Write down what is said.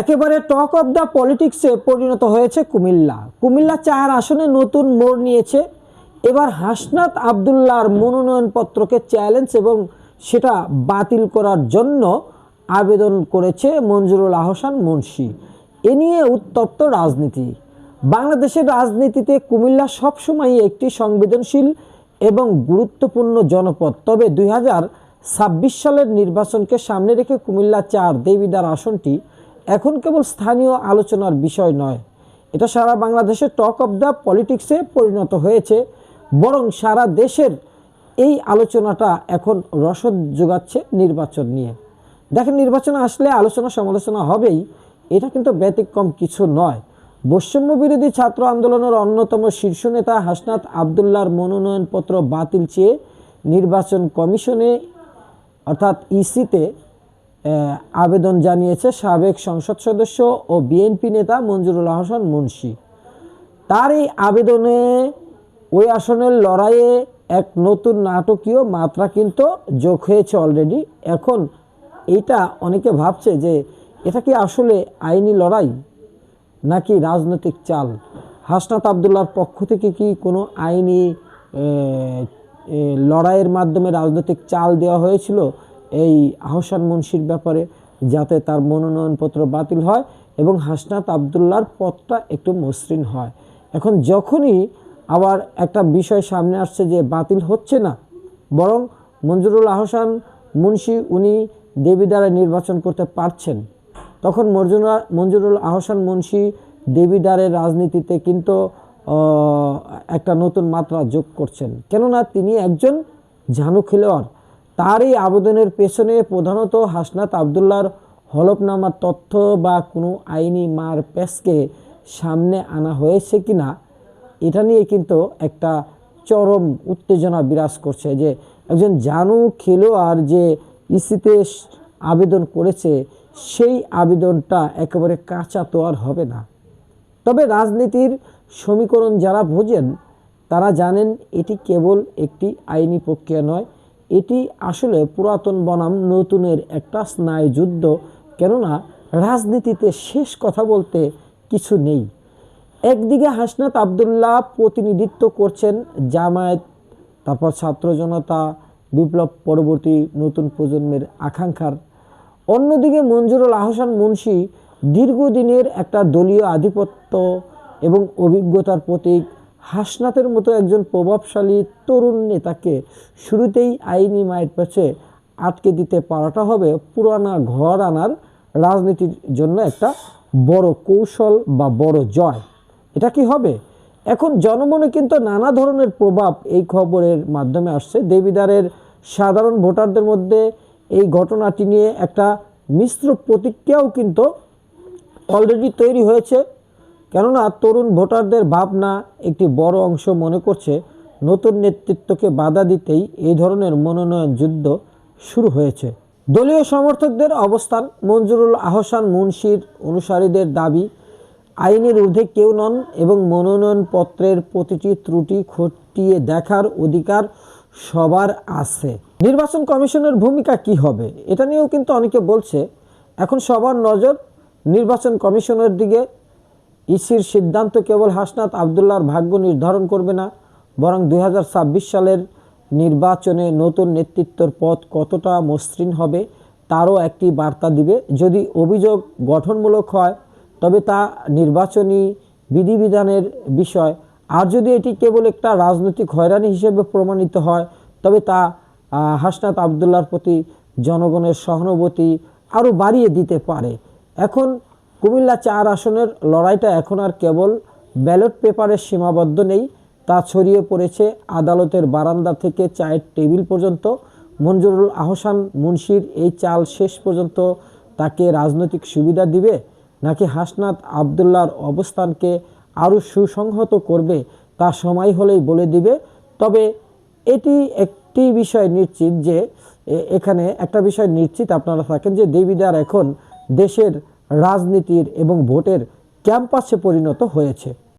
একেবারে talk of the পলিটিক্সে পরিণত হয়েছে কুমিল্লা। কুমিল্লা চার আসনে নতুন মোড় নিয়েছে। এবার হাসনাত আবদুল্লাহর মনোনয়নপত্রকে চ্যালেঞ্জ এবং সেটা বাতিল করার জন্য আবেদন করেছে মঞ্জুরুল আহসান মুন্সি। এ নিয়ে উত্তপ্ত রাজনীতি। বাংলাদেশের রাজনীতিতে কুমিল্লা সবসময় একটি সংবেদনশীল এবং গুরুত্বপূর্ণ জনপদ। তবে দুই সালের নির্বাচনকে সামনে রেখে কুমিল্লা চার দেবিদার আসনটি এখন কেবল স্থানীয় আলোচনার বিষয় নয়। এটা সারা বাংলাদেশের টক অফ দ্য পলিটিক্সে পরিণত হয়েছে, বরং সারা দেশের এই আলোচনাটা এখন রসদ যোগাচ্ছে নির্বাচন নিয়ে। দেখেন, নির্বাচনে আসলে আলোচনা সমালোচনা হবেই, এটা কিন্তু ব্যতিক্রম কিছু নয়। বৈষম্য বিরোধী ছাত্র আন্দোলনের অন্যতম শীর্ষ নেতা হাসনাত আবদুল্লাহর মনোনয়নপত্র বাতিল চেয়ে নির্বাচন কমিশনে, অর্থাৎ ইসিতে আবেদন জানিয়েছে সাবেক সংসদ সদস্য ও বিএনপি নেতা মঞ্জুরুল আহসান মুন্সি। তার এই আবেদনে ওই আসনের লড়াইয়ে এক নতুন নাটকীয় মাত্রা কিন্তু যোগ হয়েছে অলরেডি এখন এইটা অনেকে ভাবছে যে এটা কি আসলে আইনি লড়াই নাকি রাজনৈতিক চাল? হাসনাত আবদুল্লার পক্ষ থেকে কি কোনো আইনি লড়াইয়ের মাধ্যমে রাজনৈতিক চাল দেওয়া হয়েছিল? এই আহসান মুন্সির ব্যাপারে যাতে তার মনোনয়নপত্র বাতিল হয় এবং হাসনাত আবদুল্লার পথটা একটু মসৃণ হয়। এখন যখনই আবার একটা বিষয় সামনে আসছে যে বাতিল হচ্ছে না, বরং মঞ্জুরুল আহসান মুন্সি উনি দেবীদ্বারা নির্বাচন করতে পারছেন, তখন মঞ্জুরা মঞ্জুরুল আহসান মুন্সি দেবীদারের রাজনীতিতে কিন্তু একটা নতুন মাত্রা যোগ করছেন। কেননা তিনি একজন ঝানু খেলোয়াড়। তার এই আবেদনের পেছনে প্রধানত হাসনাত আবদুল্লার হলফনামার তথ্য বা কোনো আইনি মার পেশকে সামনে আনা হয়েছে কি না এটা নিয়ে কিন্তু একটা চরম উত্তেজনা বিরাজ করছে যে একজন জানু খেলোয়াড় যে ইসিতে আবেদন করেছে, সেই আবেদনটা একেবারে কাঁচা তো আর হবে না। তবে রাজনীতির সমীকরণ যারা বোঝেন, তারা জানেন এটি কেবল একটি আইনি প্রক্রিয়া নয় এটি আসলে পুরাতন বনাম নতুনের একটা স্নায়ুযুদ্ধ কেননা রাজনীতিতে শেষ কথা বলতে কিছু নেই। একদিকে হাসনাত আবদুল্লাহ প্রতিনিধিত্ব করছেন জামায়াত, তারপর ছাত্র জনতা, বিপ্লব পরবর্তী নতুন প্রজন্মের আকাঙ্ক্ষার। অন্যদিকে মঞ্জুরুল আহসান মুন্সি দীর্ঘদিনের একটা দলীয় আধিপত্য এবং অভিজ্ঞতার প্রতীক হাসনাতের মতো একজন প্রভাবশালী তরুণ নেতাকে শুরুতেই আইনি মায়ের পেছে আটকে দিতে পারাটা হবে পুরানা ঘর আনার রাজনীতির জন্য একটা বড় কৌশল বা বড় জয়। এটা কি হবে? এখন জনমনে কিন্তু নানা ধরনের প্রভাব এই খবরের মাধ্যমে আসছে। দেবিদারের সাধারণ ভোটারদের মধ্যে এই ঘটনাটি নিয়ে একটা মিশ্র প্রতিক্রিয়াও কিন্তু অলরেডি তৈরি হয়েছে। কেননা তরুণ ভোটারদের ভাবনা একটি বড় অংশ মনে করছে নতুন নেতৃত্বকে বাধা দিতেই এই ধরনের মনোনয়ন যুদ্ধ শুরু হয়েছে। দলীয় সমর্থকদের অবস্থান, মঞ্জুরুল আহসান মুন্সির অনুসারীদের দাবি, আইনের ঊর্ধ্বে কেউ নন এবং মনোনয়নপত্রের প্রতিটি ত্রুটি খতিয়ে দেখার অধিকার সবার আছে। নির্বাচন কমিশনের ভূমিকা কি হবে, এটা নিয়েও কিন্তু অনেকে বলছে। এখন সবার নজর নির্বাচন কমিশনের দিকে। ইসির সিদ্ধান্ত কেবল হাসনাত আবদুল্লাহর ভাগ্য নির্ধারণ করবে না, বরং দু হাজার ছাব্বিশ সালের নির্বাচনে নতুন নেতৃত্বের পথ কতটা মসৃণ হবে তারও একটি বার্তা দিবে। যদি অভিযোগ গঠনমূলক হয়, তবে তা নির্বাচনী বিধিবিধানের বিষয়। আর যদি এটি কেবল একটা রাজনৈতিক হয়রানি হিসেবে প্রমাণিত হয়, তবে তা হাসনাত আবদুল্লার প্রতি জনগণের সহানুভূতি আরও বাড়িয়ে দিতে পারে। এখন কুমিল্লা চার আসনের লড়াইটা এখন আর কেবল ব্যালট পেপারের সীমাবদ্ধ নেই, তা ছড়িয়ে পড়েছে আদালতের বারান্দা থেকে চায়ের টেবিল পর্যন্ত। মঞ্জুরুল আহসান মুন্সির এই চাল শেষ পর্যন্ত তাকে রাজনৈতিক সুবিধা দিবে, নাকি হাসনাত আবদুল্লার অবস্থানকে আরও সুসংহত করবে তা সময় হলেই বলে দিবে। তবে এটি একটি বিষয় নিশ্চিত যে এখানে একটা বিষয় নিশ্চিত আপনারা থাকেন যে দেবিদার এখন দেশের রাজনীতির এবং ভোটের ক্যাম্পাসে পরিণত হয়েছে।